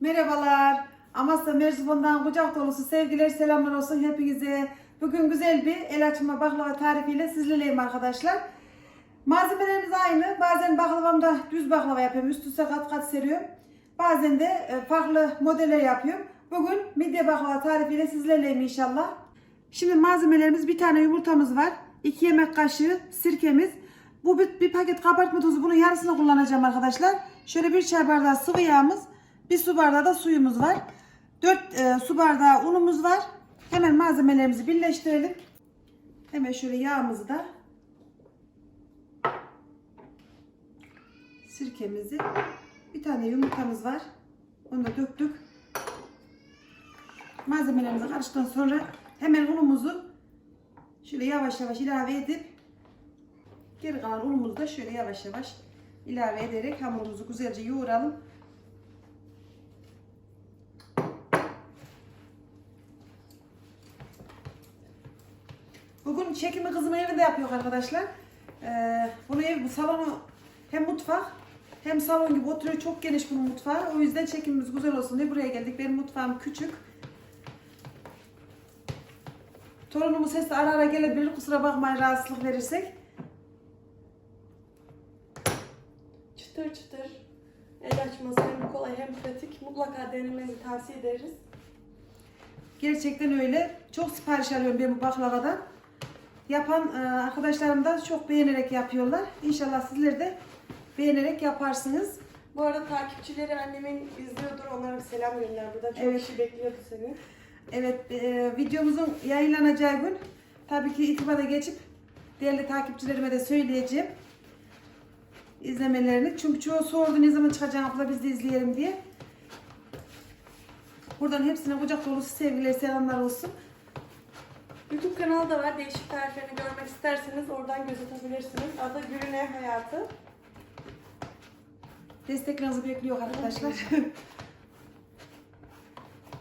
Merhabalar. Amasya Merzifon'dan kucak dolusu sevgiler, selamlar olsun hepinize. Bugün güzel bir el açma baklava tarifiyle sizlerleyim arkadaşlar. Malzemelerimiz aynı. Bazen baklavamda düz baklava yapıyorum. Üst üste kat kat seriyorum. Bazen de e, farklı modeller yapıyorum. Bugün midye baklava tarifiyle sizlerleyim inşallah. Şimdi malzemelerimiz bir tane yumurtamız var. 2 yemek kaşığı sirkemiz. Bu bir, bir paket kabartma tozu. Bunun yarısını kullanacağım arkadaşlar. Şöyle bir çay bardağı sıvı yağımız. Bir su bardağı da suyumuz var. 4 su bardağı unumuz var. Hemen malzemelerimizi birleştirelim. Hemen şöyle yağımızı da sirkemizi bir tane yumurtamız var. Onu da döktük. Malzemelerimizi karıştıktan sonra hemen unumuzu şöyle yavaş yavaş ilave edip geri kalan unumuzu da şöyle yavaş yavaş ilave ederek hamurumuzu güzelce yoğuralım. Bugün çekimi kızımın evinde yapıyor arkadaşlar. Ee, bunu ev, bu salonu hem mutfak hem salon gibi oturuyor. Çok geniş bunun mutfağı. O yüzden çekimimiz güzel olsun diye buraya geldik. Benim mutfağım küçük. Torunumun sesi ara ara gelebilir. Kusura bakmayın rahatsızlık verirsek. Çıtır çıtır. El açması hem kolay hem pratik. Mutlaka denemenizi tavsiye ederiz. Gerçekten öyle. Çok sipariş alıyorum ben bu baklavadan. Yapan e, arkadaşlarım da çok beğenerek yapıyorlar. İnşallah sizler de beğenerek yaparsınız. Bu arada takipçileri annemin izliyordur. Onlara bir selam gönder burada. Çok Evet. kişi bekliyordu seni. Evet, e, videomuzun yayınlanacağı gün tabii ki itibada geçip değerli takipçilerime de söyleyeceğim izlemelerini. Çünkü çoğu sordu ne zaman çıkacak abla biz de izleyelim diye. Buradan hepsine kucak dolusu sevgiler, selamlar olsun. YouTube kanalı da var. Değişik tariflerini görmek isterseniz oradan göz atabilirsiniz. Adı Gülüne Hayatı. Desteklerinizi bekliyor arkadaşlar.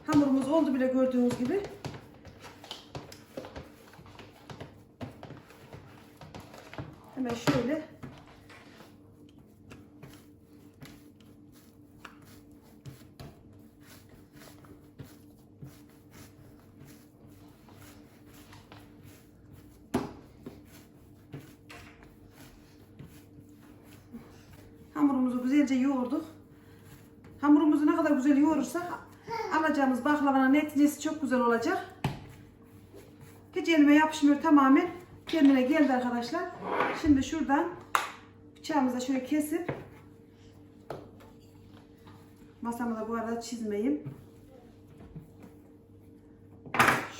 Hamurumuz oldu bile gördüğünüz gibi. Hemen şöyle Hamurumuzu güzelce yoğurduk. Hamurumuzu ne kadar güzel yoğurursak alacağımız baklavanın neticesi çok güzel olacak. Hiç elime yapışmıyor tamamen. Kendine geldi arkadaşlar. Şimdi şuradan bıçağımızla şöyle kesip masamı da bu arada çizmeyeyim.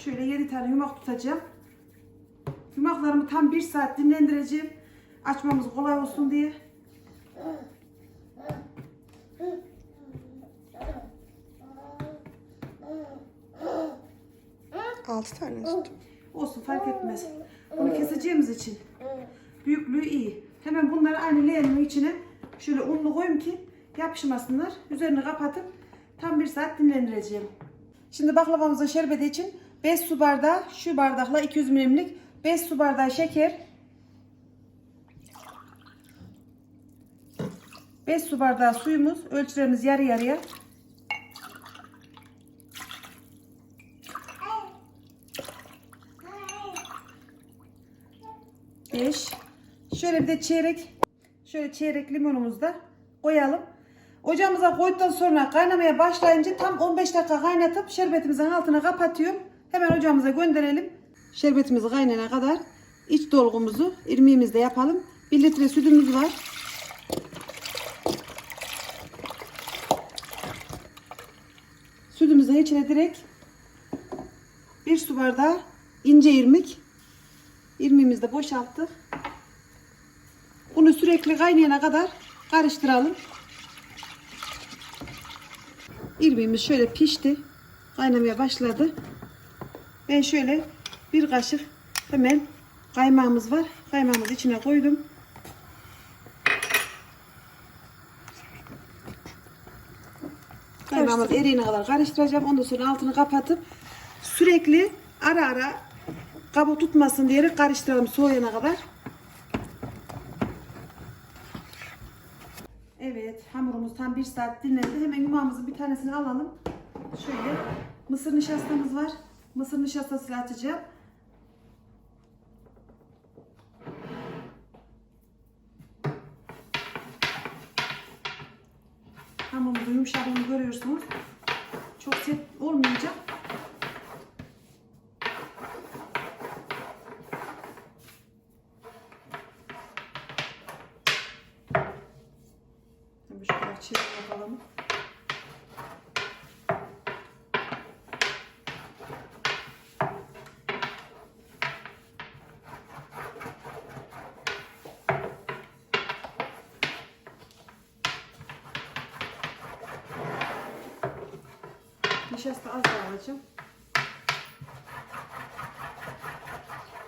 Şöyle 7 tane yumak tutacağım. Yumaklarımı tam 1 saat dinlendireceğim. Açmamız kolay olsun diye. Altı tane üstü. Olsun fark etmez. Bunu keseceğimiz için büyüklüğü iyi. Hemen bunları aynı leğenimin içine şöyle unlu koyayım ki yapışmasınlar. Üzerini kapatıp tam bir saat dinlendireceğim. Şimdi baklavamızın şerbeti için 5 su bardağı şu bardakla 200 milimlik 5 su bardağı şeker 5 su bardağı suyumuz ölçülerimiz yarı yarıya 5 Şöyle bir de çeyrek şöyle çeyrek limonumuzu da koyalım. Ocağımıza koyduktan sonra kaynamaya başlayınca tam 15 dakika kaynatıp şerbetimizin altına kapatıyorum. Hemen ocağımıza gönderelim. Şerbetimiz kaynana kadar iç dolgumuzu irmiğimizde yapalım. 1 litre sütümüz var. Sütümüzün içine direkt bir su bardağı ince irmik İrmiğimizi de boşalttık. Bunu sürekli kaynayana kadar karıştıralım. İrmiğimiz şöyle pişti. Kaynamaya başladı. Ben şöyle bir kaşık hemen kaymağımız var. Kaymağımızı içine koydum. Kaymağımız eriyene kadar karıştıracağım. Ondan sonra altını kapatıp sürekli ara ara kabuk tutmasın diyerek karıştıralım soğuyana kadar. Evet hamurumuz tam bir saat dinlendi. Hemen yumağımızın bir tanesini alalım. Şöyle mısır nişastamız var. Mısır nişastasıyla açacağım. Hamurumuzun yumuşadığını görüyorsunuz. Olmayacak. Tabii şu kadar çevir bakalım. Nişasta az daha alacağım.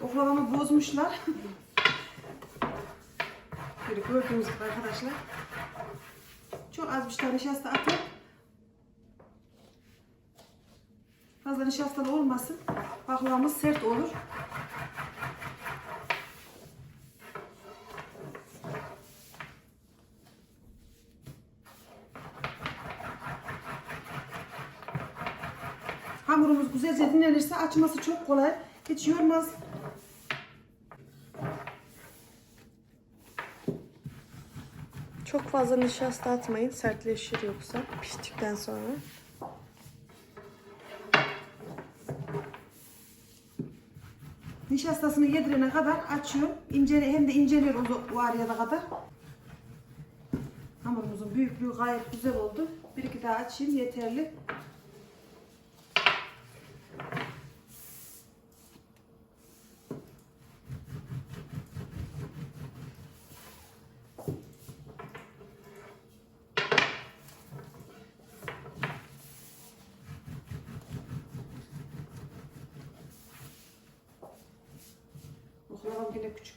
Oklavamı bozmuşlar. Böyle gördüğünüz gibi arkadaşlar. Çok az bir tane nişasta atıp fazla nişastalı olmasın. Baklavamız sert olur. Hamurumuz güzelce dinlenirse açması çok kolay. Hiç yormaz. Çok fazla nişasta atmayın. Sertleşir yoksa piştikten sonra. Nişastasını yedirene kadar açıyorum. İnceli, hem de inceliyor o, o araya da kadar. Hamurumuzun büyüklüğü gayet güzel oldu. Bir iki daha açayım yeterli.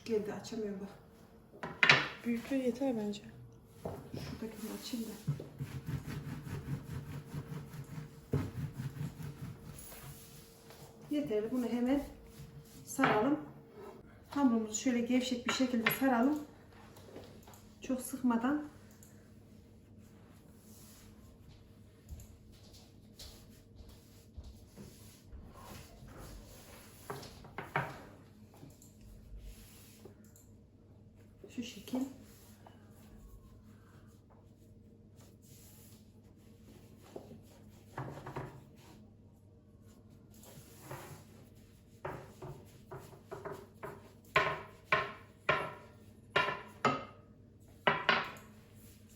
Geldi açamıyorum bak. Büyüklüğü yeter bence. Şuradakini açayım da. Yeterli. Bunu hemen saralım. Hamurumuzu şöyle gevşek bir şekilde saralım. Çok sıkmadan. Şu şekil.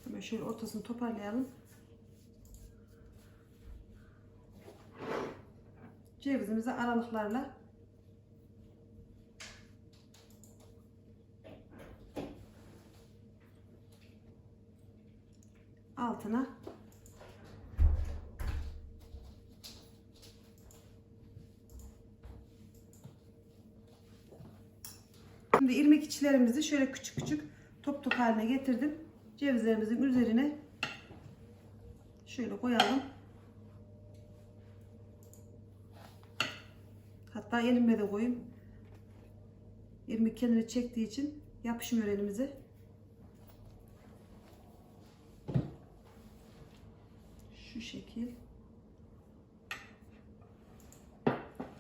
Hemen şöyle ortasını toparlayalım. Cevizimizi aralıklarla altına Şimdi irmik içlerimizi şöyle küçük küçük top top haline getirdim. Cevizlerimizin üzerine şöyle koyalım. Hatta elimle de koyayım. İrmik kendini çektiği için yapışmıyor elimize. Şu şekil.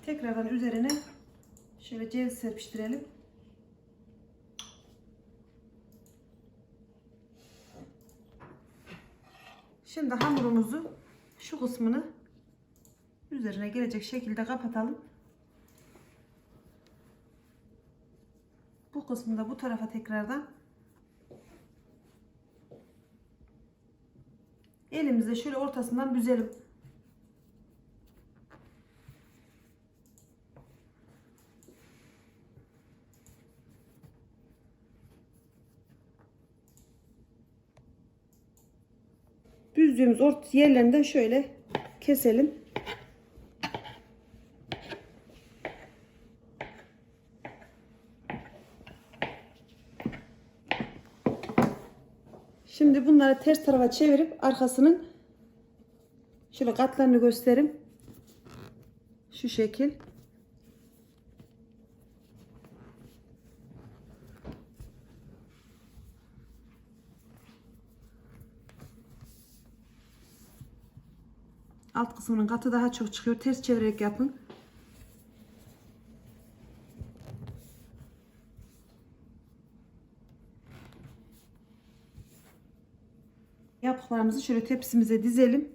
Tekrardan üzerine şöyle ceviz serpiştirelim. Şimdi hamurumuzu şu kısmını üzerine gelecek şekilde kapatalım. Bu kısmını da bu tarafa tekrardan elimizle şöyle ortasından büzelim. Büzdüğümüz ort yerlerinden şöyle keselim. Şöyle ters tarafa çevirip arkasının şöyle katlarını gösterim. Şu şekil. Alt kısmının katı daha çok çıkıyor. Ters çevirerek yapın. Yaptıklarımızı şöyle tepsimize dizelim.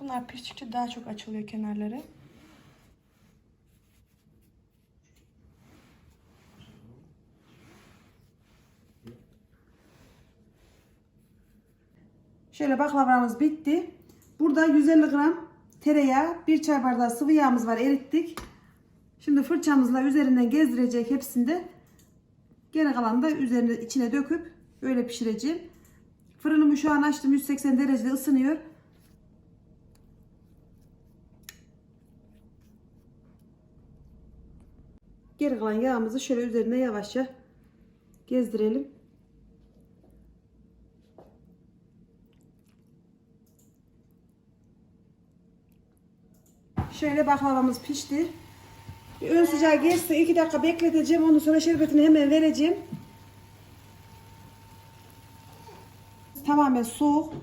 Bunlar piştikçe daha çok açılıyor kenarları. Şöyle baklavamız bitti. Burada 150 gram tereyağı, bir çay bardağı sıvı yağımız var erittik. Şimdi fırçamızla üzerinden gezdirecek hepsinde. Geri kalanı da üzerine içine döküp öyle pişireceğim. Fırınımı şu an açtım 180 derecede ısınıyor. Geri kalan yağımızı şöyle üzerine yavaşça gezdirelim. Şöyle baklavamız pişti. Ön sıcağı geçsin. 2 dakika bekleteceğim. Ondan sonra şerbetini hemen vereceğim. Tamamen soğuk.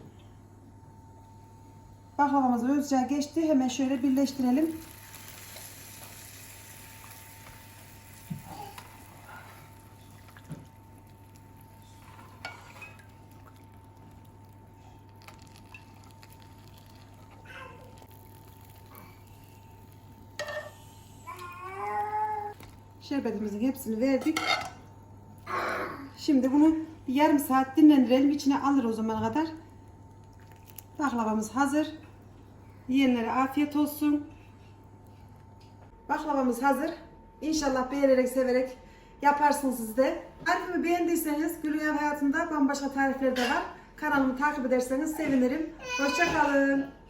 Baklavamız ön sıcağı geçti. Hemen şöyle birleştirelim. Şerbetimizin hepsini verdik. Şimdi bunu bir yarım saat dinlendirelim. İçine alır o zamana kadar. Baklavamız hazır. Yiyenlere afiyet olsun. Baklavamız hazır. İnşallah beğenerek, severek yaparsınız siz de. Tarifimi beğendiyseniz Gülüyen Hayatında bambaşka tarifleri de var. Kanalımı takip ederseniz sevinirim. Hoşçakalın.